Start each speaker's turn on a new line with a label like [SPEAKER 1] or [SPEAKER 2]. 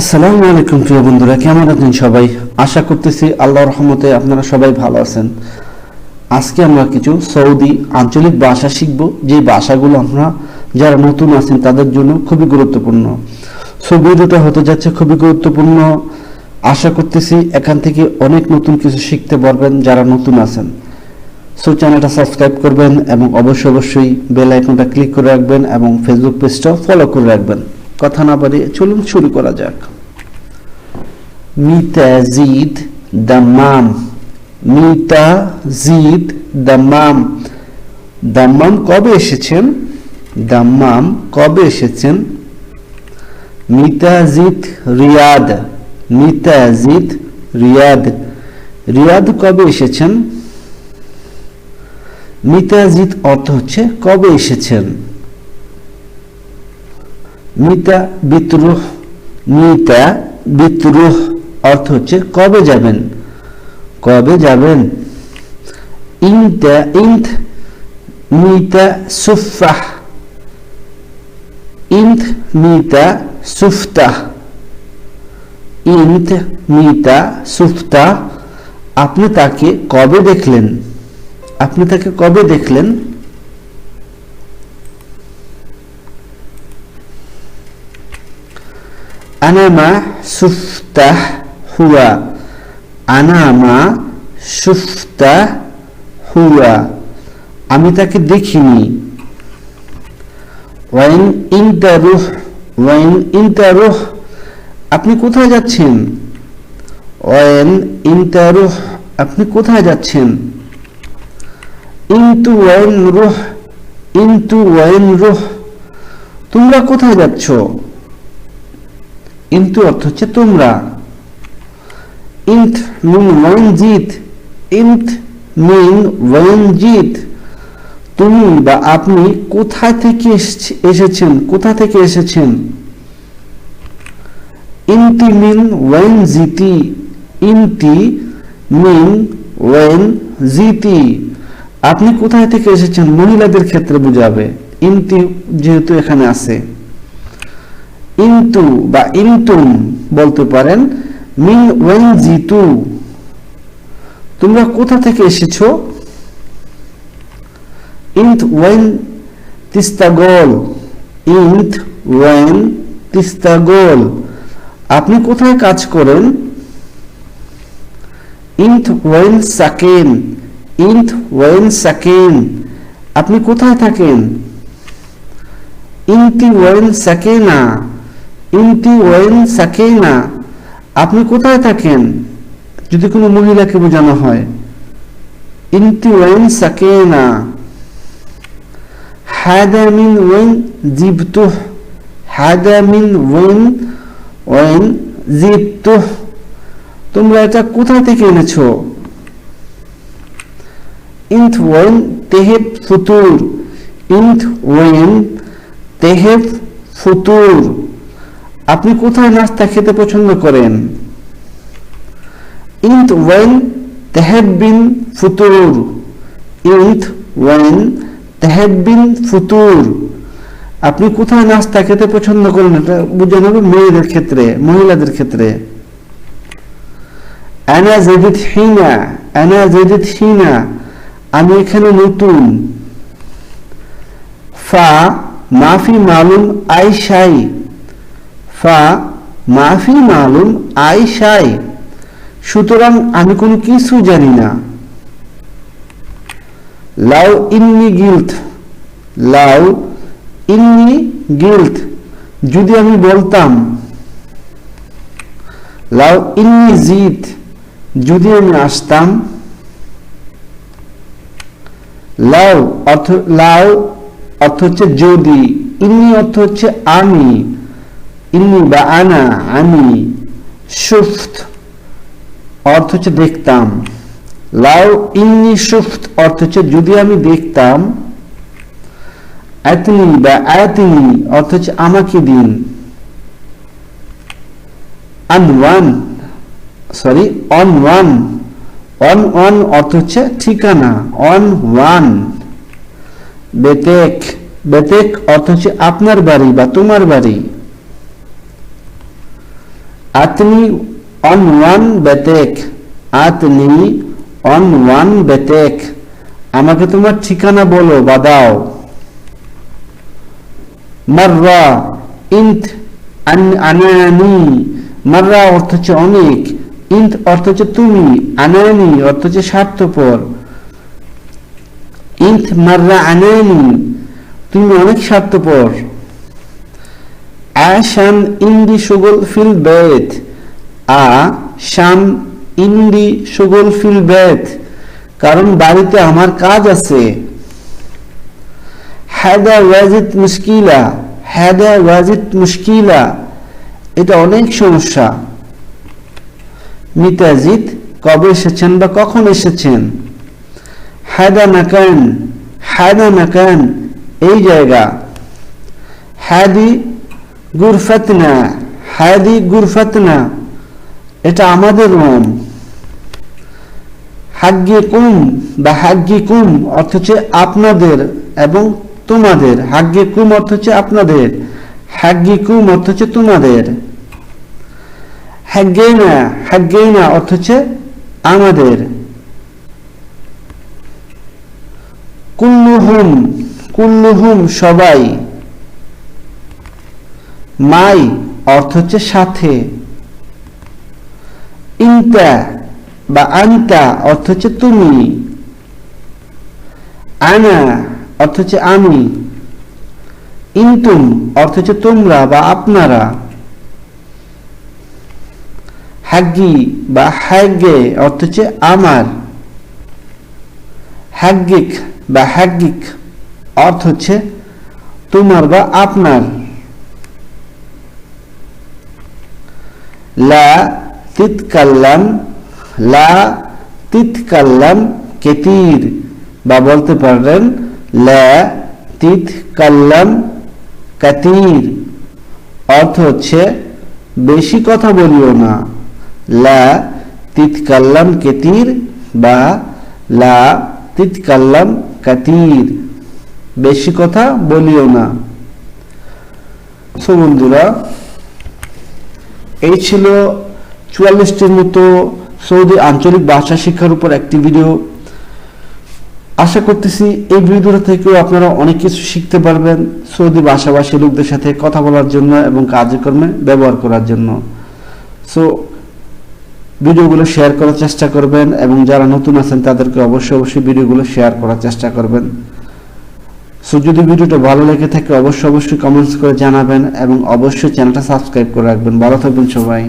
[SPEAKER 1] আসসালামু আলাইকুম, প্রিয় বন্ধুরা, কেমন আছেন সবাই? আশা করতেছি আল্লাহর রহমতে আপনারা সবাই ভালো আছেন। আজকে আমরা কিছু সৌদি আঞ্চলিক ভাষা শিখব। যে ভাষাগুলো আমরা, যারা নতুন আছেন, তাদের জন্য খুবই গুরুত্বপূর্ণ। সো ভিডিওটা হতে যাচ্ছে খুবই গুরুত্বপূর্ণ। আশা করতেছি এখান থেকে অনেক নতুন কিছু শিখতে পারবেন যারা নতুন আছেন। সো চ্যানেলটা সাবস্ক্রাইব করবেন এবং অবশ্যই অবশ্যই বেল আইকনটা ক্লিক করে রাখবেন এবং ফেসবুক পেজটাও ফলো করে রাখবেন। কথা না বাড়িয়ে চলুন শুরু করা যাক। মিতাজিদ দাম্মাম। মিতাজিদ দাম্মাম। দাম্মাম কবে এসেছেন? দাম্মাম কবে এসেছেন? মিতাজিদ রিয়াদ। মিতাজিদ রিয়াদ। রিয়াদ কবে এসেছেন? মিতাজিদ অর্থ হচ্ছে কবে এসেছেন? মিতা বিদ্রোহ মিতা বিদ্রোহ অর্থ হচ্ছে কবে যাবেন? কবে যাবেন? ইনতা into Mita সুফাহ into Mita সুফতাহ। Into Mita সুফতা আপনি তাকে কবে দেখলেন? আপনি তাকে কবে দেখলেন? আনামা সুফতাহ হুয়া আনামা সুফতাহ হুয়া আমি তাকে দেখিনি। ওয়াইন ইন্টারুহ ওয়াইন ইন্টারুহ আপনি কোথায় যাচ্ছেন? ওয়াইন ইন্টারুহ আপনি কোথায় যাচ্ছেন? ইন্তু ওয়াইন রুহ, ইন্তু ওয়াইন রুহ। তোমরা কোথায় যাচ্ছ? ইন্তু অর্থ হচ্ছে তোমরা। ওয়াইন জিত ইন্ট মিন তুমি বা আপনি কোথায় থেকে এসেছেন? কোথা থেকে এসেছেন? ইন্টি মিন ওয়াইন জিতি ইন্টি মিন ওয়াইন জিতি আপনি কোথায় থেকে এসেছেন মহিলাদের ক্ষেত্রে বোঝাবে। ইন্টি যেহেতু এখানে আছে। ইন্তু বা ইন্তুম বলতে পারেন, মিন ওয়াইন জিতু তোমরা কোথা থেকে এসেছ? ইন্ত ওয়াইন তিস্তাগোল। ইন্ত ওয়াইন তিস্তাগোল। আপনি কোথায় কাজ করেন? ইন্ত ওয়াইন সাকেন। ইন্ত ওয়াইন সাকেন। আপনি কোথায় থাকেন? ইন্তি ওয়াইন সাকেনা। ইন্তি ওয়াইন সাকেনা আপনি কোথায় থাকেন? যদি কোনো মহিলাকে বোঝানো হয়। ইন্তি ওয়াইন সাকেনা হাদা মিন ওয়াইন জিবতুহ। হাদা মিন ওয়াইন ওয়াইন জিবতুহ। তোমরা এটা কোথা থেকে এনেছো? ইন্থ ওয়াইন তেহেব ফুতুর। ইন্থ ওয়াইন তেহেব ফুতুর। আপনি কোথায় নাস্তা খেতে পছন্দ করেন? ইন্থ ওয়াইন তেহেব বিন ফুতুর। ইন্থ ওয়াইন তেহেব বিন ফুতুর। আপনি কোথায় নাস্তা খেতে পছন্দ করেন? এটা বোঝানো হবে মেয়েদের ক্ষেত্রে, মহিলাদের ক্ষেত্রে। আনা জেদিত হিনা, আনা জেদিত হিনা, আমি এখানে নতুন। ফা মাফি মালুম আইসাই ফা মাফি মালুম আইসাই সুতরাং আমি কোনো কিছু জানি না। লাউ ইন্নি গিল্ট লাউ ইন্নি গিল্ট যদি আমি বলতাম, লাউ ইন্নি জিত। যদি আমি আসতাম, লাউ অর্থ লাউ অর্থ হচ্ছে যদি, ইন্নি অর্থ হচ্ছে আমি। ইন্নি বা আনা আমি সুফত, অর্থ হচ্ছে দেখতাম। লাউ সুফত, অর্থ হচ্ছে যদি আমি দেখতাম বা অর্থ হচ্ছে আমাকে দিন। আনওয়ান, সরি অন ওয়ান অন ওয়ান অর্থ হচ্ছে ঠিকানা অন ওয়ান বেতেক বেতেক অর্থ হচ্ছে আপনার বাড়ি বা তোমার বাড়ি। আতনি অন ওয়ান বেতেক আতনি অন ওয়ান বেতেক। আমাকে তোমার ঠিকানা বলো বা দাও। মাররা ইন্ত আন- আনানি, মাররা অর্থ হচ্ছে অনেক ইন্ত অর্থ হচ্ছে তুমি, আনানি অর্থ হচ্ছে স্বার্থপর। ইন্ত মাররা আনানি, তুমি অনেক স্বার্থপর। আশান ইন্দি সুগল ফিল বেত। আ, শাম ইন্দি সুগল ফিল বেত। কারণ বাড়িতে আমার কাজ আছে। হ্যাদা ওয়াজিদ মুশকিলা, হ্যাদা ওয়াজিদ মুশকিলা। এটা অনেক সমস্যা। মিতাজিদ কবে এসেছেন বা কখন এসেছেন? হায়দা নাকান হায়দা নাকান এই জায়গা। হাদি গুরফাতনা, হাদি গুরফাতনা, এটা আমাদের রুম হাগ্যে কুম বা হাগ্যি কুম অর্থ হচ্ছে আপনাদের এবং তোমাদের। হাগ্যে কুম অর্থ হচ্ছে আপনাদের। হাগ্যি কুম অর্থ হচ্ছে তোমাদের। হাগ্যেনা হাগ্যেনা অর্থ হচ্ছে আমাদের। কুল্লুহুম কুল্লুহুম সবাই। মাই অর্থ হচ্ছে সাথে। ইন্তা বা আন্তা অর্থ হচ্ছে তুমি। আনা অর্থ হচ্ছে আমি। ইন্তুম অর্থ হচ্ছে তোমরা বা আপনারা। হাগ্গি বা হ্যাগে অর্থ হচ্ছে আমার। হ্যাগিক বা হ্যাগিক অর্থ হচ্ছে তোমার বা আপনার। লা তিতকাল্লাম লা তিতকাল্লাম, কেতির বা বলতে পারেন লা তিতকাল্লাম, কাতির। অর্থ হচ্ছে, বেশি কথা বলিও না। লা তিতকাল্লাম, কেতির বা লা তিতকাল্লাম, কাতির। বেশি কথা বলিও না। সো এই ছিল চুয়াল্লিশটির মতো সৌদি আঞ্চলিক ভাষা শিক্ষার উপর একটি ভিডিও আশা করতেছি এই ভিডিওটা থেকেও আপনারা অনেক কিছু শিখতে পারবেন সৌদি ভাষাভাষী লোকদের সাথে কথা বলার জন্য এবং কাজকর্মে ব্যবহার করার জন্য। সো ভিডিওগুলো শেয়ার করার চেষ্টা করবেন এবং যারা নতুন আছেন তাদেরকে অবশ্যই অবশ্যই ভিডিওগুলো শেয়ার করার চেষ্টা করবেন। সো যদি ভিডিওটা ভালো লেগে থাকে, অবশ্যই অবশ্যই কমেন্টস করে জানাবেন এবং অবশ্যই চ্যানেলটা সাবস্ক্রাইব করে রাখবেন। ভালো থাকবেন সবাই।